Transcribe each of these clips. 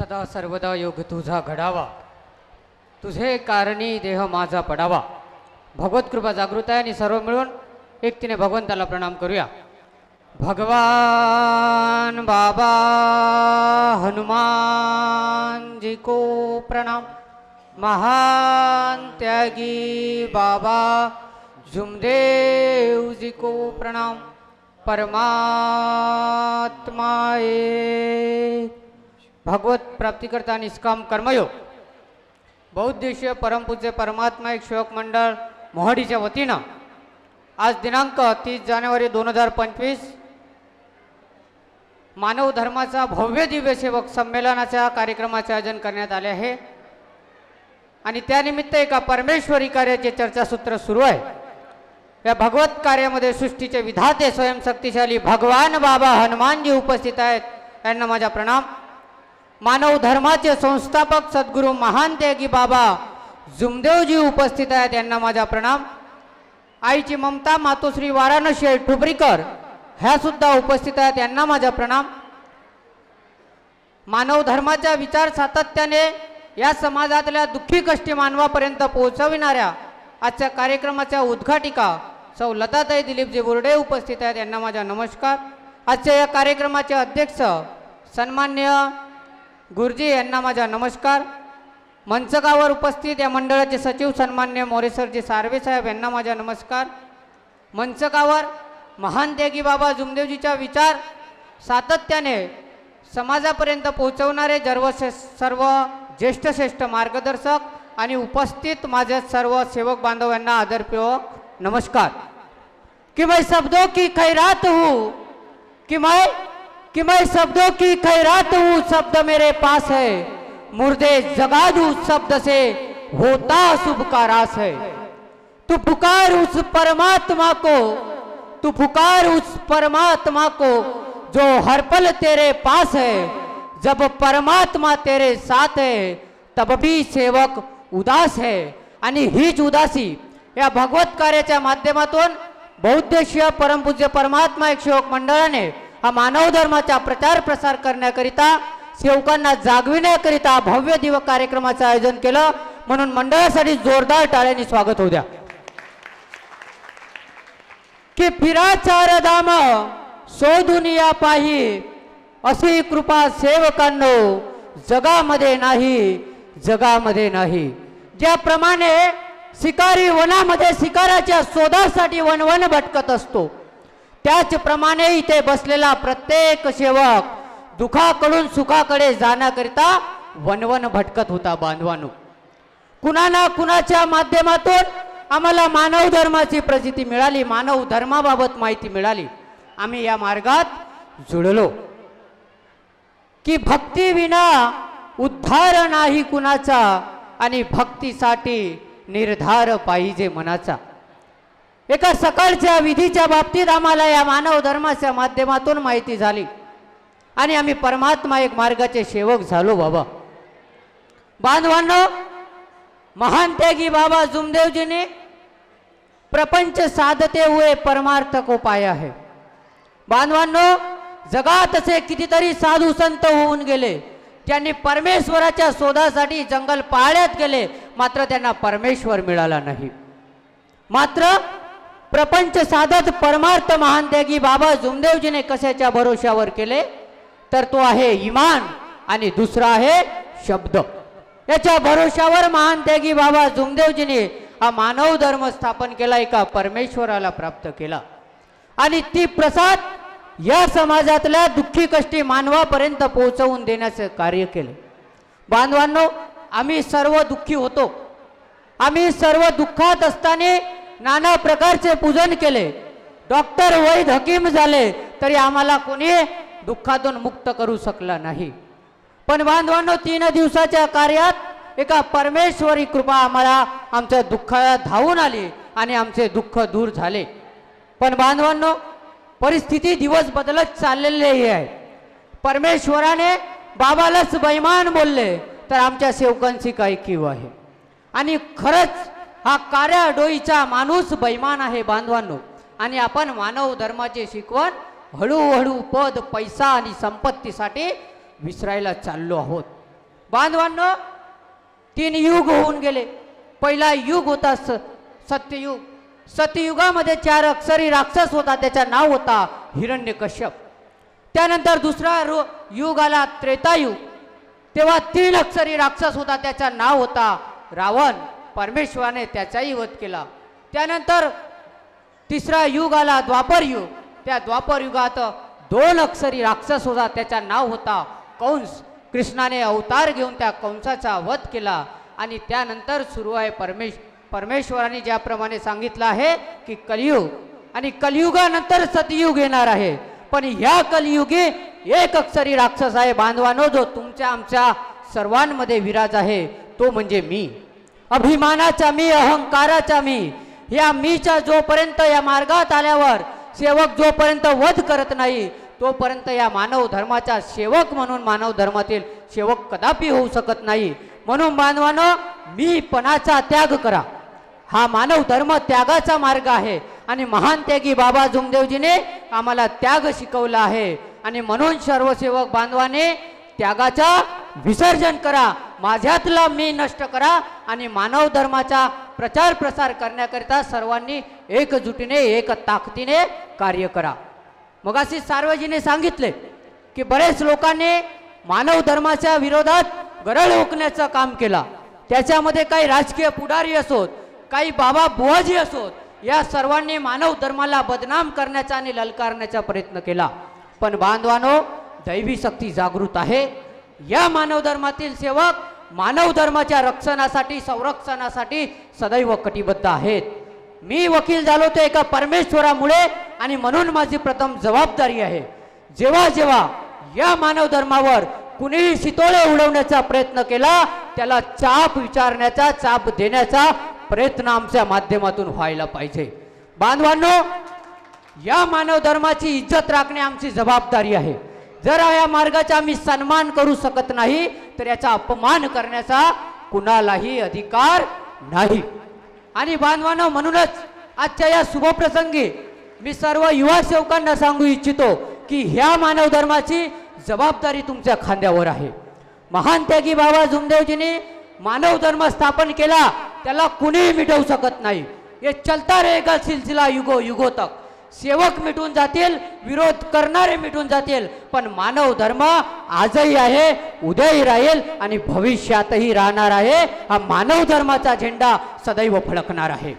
सदा सर्वदा योग तुझा घडावा. तुझे कारणी देह माझा पडावा. भगवत कृपा जागृत आहे आणि सर्व मिळून एक तिने भगवंताला प्रणाम करूया. भगवान बाबा हनुमान जी को प्रणाम. महान त्यागी बाबा झुमदेव जी को प्रणाम. परमात्मा एक भागवत प्राप्तिकर्ता निष्काम कर्मयोग बहुउद्देशीय परमपूज्य परमात्मा एक सेवक मंडळ मोहाडीच्या वतीनं आज दिनांक तीस जानेवारी दोन हजार पंचवीस मानव धर्माचा भव्य दिव्य सेवक संमेलनाच्या कार्यक्रमाचे आयोजन करण्यात आले आहे. आणि त्यानिमित्त एका परमेश्वरी कार्याचे चर्चासूत्र सुरू आहे. या भगवत कार्यामध्ये सृष्टीचे विधाते स्वयंशक्तिशाली भगवान बाबा हनुमानजी उपस्थित आहेत. यांना माझा प्रणाम. मानव धर्माचे संस्थापक सद्गुरू महान त्यागी बाबा जुमदेवजी उपस्थित आहेत. यांना माझा प्रणाम. आईची ममता मातोश्री वाराणसी ठुबरीकर ह्या सुद्धा उपस्थित आहेत. यांना माझा प्रणाम. मानव धर्माचा विचार सातत्याने या समाजातल्या दुःखी कष्टी मानवापर्यंत पोहोचविणाऱ्या आजच्या कार्यक्रमाच्या उद्घाटिका सौ लताताई दिलीपजी बोर्डे उपस्थित आहेत. यांना माझा नमस्कार. आजच्या या कार्यक्रमाचे अध्यक्ष सन्मान्य गुरुजी यांना माझा नमस्कार. मंचकावर उपस्थित या मंडळाचे सचिव सन्मान्य मोरेसरजी सार्वे साहेब यांना माझा नमस्कार. मंचकावर महान त्यागी बाबा जुमदेवजीचा विचार सातत्याने समाजापर्यंत पोहोचवणारे सर्व सर्व ज्येष्ठ श्रेष्ठ मार्गदर्शक आणि उपस्थित माझे सर्व सेवक बांधव यांना आदरपूर्वक नमस्कार. कि मैं शब्दों की खैरात हूँ कि मैं कि मैं शब्दों की खैरात हूँ शब्द मेरे पास है। मुर्दे जगा दू शब्द से होता शुभ का रास है। तू पुकार उस परमात्मा को तू पुकार उस परमात्मा को जो हर पल तेरे पास है। जब परमात्मा तेरे साथ है तब भी सेवक उदास है। आणि हीच उदासी या भगवत कार्याच्या माध्यमातून बहुद्देशीय परमपूज्य परमात्मा एक सेवक मंडळाने हा मानव धर्माचा प्रचार प्रसार करण्याकरिता सेवकांना जागविण्याकरिता भव्य दिव कार्यक्रमाचं आयोजन केलं. म्हणून मंडळासाठी जोरदार टाळ्यांनी स्वागत होऊ द्या. की फिरा चार धाम सोधुनिया पाही अशी कृपा सेवकांनो जगामध्ये नाही जगामध्ये नाही. ज्याप्रमाणे शिकारी वनामध्ये शिकाराच्या शोधासाठी वनवन भटकत असतो त्याचप्रमाणे इथे बसलेला प्रत्येक सेवक दुखाकडून सुखाकडे जाण्याकरिता वनवन भटकत होता बांधवानो. कुणा ना कुणाच्या माध्यमातून आम्हाला मानव धर्माची प्रसिद्धी मिळाली मानव धर्माबाबत माहिती मिळाली आम्ही या मार्गात जुळलो. की भक्तीविना उद्धार नाही कुणाचा आणि भक्तीसाठी निर्धार पाहिजे मनाचा. एका सकाळच्या विधीच्या बाबतीत आम्हाला या मानव धर्माच्या माध्यमातून माहिती झाली. आणि आम्ही परमात्मा एक मार्गाचे सेवक झालो बाबा. बांधवांनो महान त्यागी बाबा जुमदेवजीने प्रपंच साधते हुए परमार्थ को पाया आहे. बांधवांनो जगात असे कितीतरी साधू संत होऊन गेले त्यांनी परमेश्वराच्या शोधासाठी जंगल पाळ्यात गेले मात्र त्यांना परमेश्वर मिळाला नाही. मात्र प्रपंच साधत परमार्थ महान त्यागी बाबा जुमदेवजीने कशाच्या भरोश्यावर केले? तर तो आहे इमान आणि दुसरा आहे शब्द. याच्या भरोशावर महान त्यागी बाबा जुमदेवजीने हा मानव धर्म स्थापन केला एका परमेश्वराला प्राप्त केला. आणि ती प्रसाद या समाजातल्या दुःखी कष्टी मानवापर्यंत पोहोचवून देण्याचं कार्य केलं. बांधवांनो आम्ही सर्व दुःखी होतो. आम्ही सर्व दुःखात असताना नाना प्रकारचे पूजन केले. डॉक्टर वैद हकीम झाले तरी आम्हाला कोणी दुःखातून मुक्त करू शकला नाही. पण बांधवांनो तीन दिवसाच्या कार्यात एका परमेश्वरी कृपा आम्हाला आमच्या दुःखाला धावून आली आणि आमचे दुःख दूर झाले. पण बांधवांनो परिस्थिती दिवस बदलत चाललेली आहे. परमेश्वराने बाबालाच बैमान बोलले तर आमच्या सेवकांची काय किव आहे? आणि खरंच हा कार्या डोईचा माणूस बैमान आहे बांधवांनो. आणि आपण मानव धर्माची शिकवण हळूहळू पद पैसा आणि संपत्तीसाठी विसरायला चाललो आहोत. बांधवांनो तीन युग होऊन गेले. पहिला युग होता स सत्ययुग. सत्ययुगामध्ये चार अक्षरी राक्षस होता त्याचा नाव होता हिरण्यकश्यप. त्यानंतर दुसरा रो युग आला त्रेतायुग तेव्हा तीन अक्षरी राक्षस होता त्याचा नाव होता रावण. परमेश्वराने त्याचाही वध केला. त्यानंतर तिसरा युग आला द्वापर युग. त्या द्वापर युगात दोन अक्षरी राक्षस होता त्याचा नाव होता कंस. कृष्णाने अवतार घेऊन त्या कंसाचा वध केला आणि त्यानंतर सुरू आहे परमेश परमेश्वराने ज्याप्रमाणे सांगितलं आहे की कलियुग. आणि कलियुगानंतर सतयुग येणार आहे. पण ह्या कलियुगी एक अक्षरी राक्षस आहे. बांधवानो जो तुमच्या आमच्या सर्वांमध्ये विराज आहे तो म्हणजे मी. अभिमानाचा मी अहंकाराचा मी या मीच्या जोपर्यंत या मार्गात आल्यावर सेवक जोपर्यंत वध करत नाही तोपर्यंत या मानव धर्माचा सेवक म्हणून मानव धर्मातील सेवक कदापि होऊ शकत नाही. म्हणून बांधवानो मीपणाचा त्याग करा. हा मानव धर्म त्यागाचा मार्ग आहे. आणि महान त्यागी बाबा जुमदेवजीने आम्हाला त्याग शिकवला आहे. आणि म्हणून सर्व सेवक बांधवाने त्यागाचा विसर्जन करा. माझ्यातला मी नष्ट करा आणि मानव धर्माचा प्रचार प्रसार करण्याकरिता सर्वांनी एकजुटीने एक ताकदीने कार्य करा. मग अशी सार्वजीने सांगितले की बरेच लोकांनी मानव धर्माच्या विरोधात गरळ ओकण्याचं काम केला. त्याच्यामध्ये काही राजकीय पुढारी असोत काही बाबा बुवाजी असोत या सर्वांनी मानव धर्माला बदनाम करण्याचा आणि ललकारण्याचा प्रयत्न केला. पण बांधवानो दैवी शक्ती जागृत आहे. या मानव धर्मातील सेवक मानव धर्माच्या रक्षणासाठी संरक्षणासाठी सदैव कटिबद्ध आहेत. मी वकील झालो ते एका परमेश्वरामुळे आणि म्हणून माझी प्रथम जबाबदारी आहे. जेव्हा जेव्हा या मानव धर्मावर कुणीही शितोळे उडवण्याचा प्रयत्न केला त्याला चाप विचारण्याचा चाप देण्याचा प्रयत्न आमच्या माध्यमातून व्हायला पाहिजे. बांधवांनो या मानव धर्माची इज्जत राखणे आमची जबाबदारी आहे. जर या मार्गाचा आम्ही सन्मान करू शकत नाही तर याचा अपमान करण्याचा कुणालाही अधिकार नाही. आणि बांधवानं म्हणूनच आजच्या या शुभप्रसंगी मी सर्व युवा सेवकांना सांगू इच्छितो की ह्या मानव धर्माची जबाबदारी तुमच्या खांद्यावर आहे. महान त्यागी बाबा जुमदेवजींनी मानव धर्म स्थापन केला त्याला कुणीही मिटवू शकत नाही. हे चलता रहेगा सिलसिला युगो युगो तक सेवक मिटून जातील विरोध करणारे मिटून जातील. पण मानव धर्म आजही आहे उद्याही राहील आणि भविष्यातही राहणार आहे. हा मानव धर्माचा झेंडा सदैव फडकणार आहे.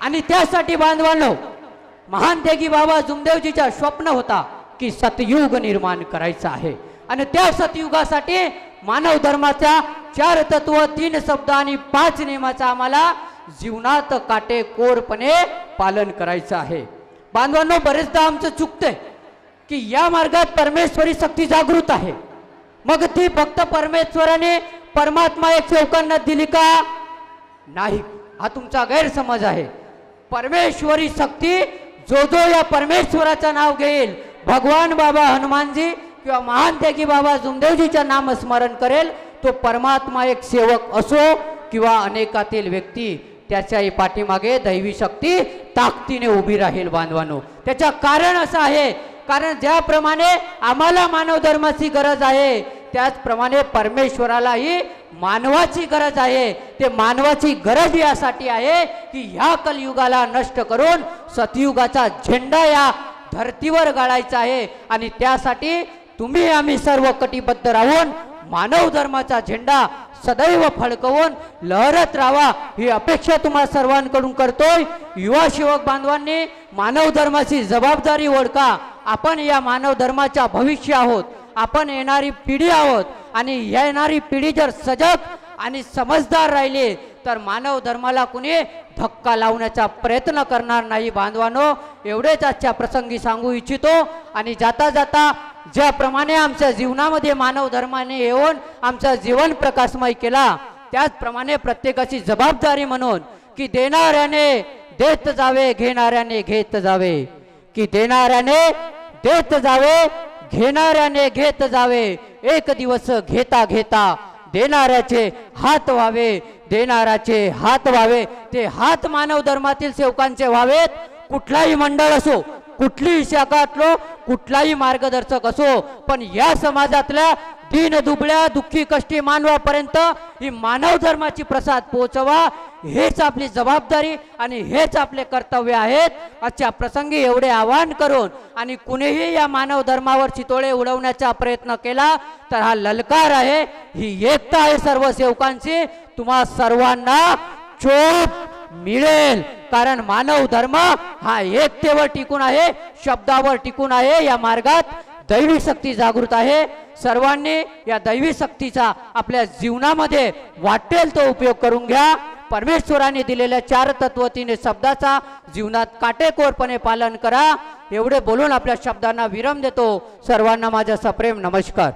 आणि त्यासाठी बांधवांनो महान त्यागी बाबा जुमदेवजीचा स्वप्न होता की सतयुग निर्माण करायचा आहे. आणि त्या सतयुगासाठी मानव धर्माचा चार तत्व तीन शब्द आणि पाच नियमाचा आम्हाला जीवनात काटेकोरपणे पालन करायचं आहे. बांधवांनो बरेचदा आमचं चुकतंय की या मार्गात परमेश्वरी शक्ती जागृत आहे. मग ती फक्त परमेश्वराने परमात्मा एक सेवकांना दिली का? नाही. हा तुमचा गैरसमज आहे. परमेश्वरी शक्ती जो जो या परमेश्वराचं नाव घेईल. भगवान बाबा हनुमानजी किंवा महान त्यागी बाबा जुमदेवजीचं नाम स्मरण करेल. तो परमात्मा एक सेवक असो किंवा अनेकातील व्यक्ती त्याच्याही पाठीमागे दैवी शक्ती ताकदीने उभी राहील बांधवानो. त्याचं कारण असं आहे कारण ज्याप्रमाणे आम्हाला मानव धर्माची गरज आहे त्याचप्रमाणे परमेश्वरालाही मानवाची गरज आहे. ते मानवाची गरज यासाठी आहे की ह्या कलियुगाला नष्ट करून सतयुगाचा झेंडा या धर्तीवर गाळायचा आहे. आणि त्यासाठी तुम्ही आम्ही सर्व कटिबद्ध राहून मानव धर्माचा झेंडा सदैव फडकवून लहरत राहावा ही अपेक्षा तुम्हाला सर्वांकडून करतोय. युवा शिवक बांधवांनी मानव धर्माची जबाबदारी ओळखा. आपण या मानव धर्माच्या भविष्य आहोत. आपण येणारी पिढी आहोत. आणि येणारी पिढी जर सजग आणि समजदार राहिली तर मानव धर्माला कुणी धक्का लावण्याचा प्रयत्न करणार नाही. बांधवानो एवढेच आजच्या प्रसंगी सांगू इच्छितो. आणि जाता जाता ज्याप्रमाणे आमच्या जीवनामध्ये मानव धर्माने येऊन आमचा जीवन प्रकाशमय केला त्याचप्रमाणे प्रत्येकाची जबाबदारी म्हणून की देणाऱ्याने देत जावे घेणाऱ्याने घेत जावे. की देणाऱ्याने देत जावे घेणाऱ्याने घेत जावे. एक दिवस घेता घेता देणाऱ्याचे हात व्हावे देणाऱ्याचे हात व्हावे. ते हात मानव धर्मातील सेवकांचे व्हावेत. कुठलाही मंडळ असो कुठलीही शाखातलो कुठलाही मार्गदर्शक असो पण या समाजातल्या दीन दुबळ्या दुःखी कष्टी मानवापर्यंत ही मानव धर्माची प्रसाद पोहोचवा हेच आपली जबाबदारी आणि हेच आपले कर्तव्य आहेत. आजच्या प्रसंगी एवढे आवाहन करून आणि कुणीही या मानव धर्मावर चितोळे उडवण्याचा प्रयत्न केला तर हा ललकार आहे ही एकता आहे सर्व सेवकांची. तुम्हा सर्वांना चोप मिळेल. कारण मानव धर्म हा एकतेवर टिकून आहे शब्दावर टिकून आहे. या मार्गात दैवी शक्ती जागृत आहे. सर्वांनी या दैवी शक्तीचा आपल्या जीवनामध्ये वाटेल तो उपयोग करून घ्या. परमेश्वराने दिलेल्या चार तत्वतीने शब्दाचा जीवनात काटेकोरपणे पालन करा. एवढे बोलून आपल्या शब्दांना विरम देतो. सर्वांना माझा सप्रेम नमस्कार.